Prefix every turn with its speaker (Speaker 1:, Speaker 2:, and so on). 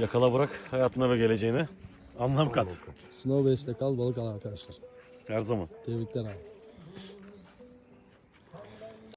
Speaker 1: Yakala bırak hayatına ve geleceğine. Anlam kat.
Speaker 2: Snowbase'de kal balık al arkadaşlar.
Speaker 1: Her zaman.
Speaker 2: Tebrikler abi.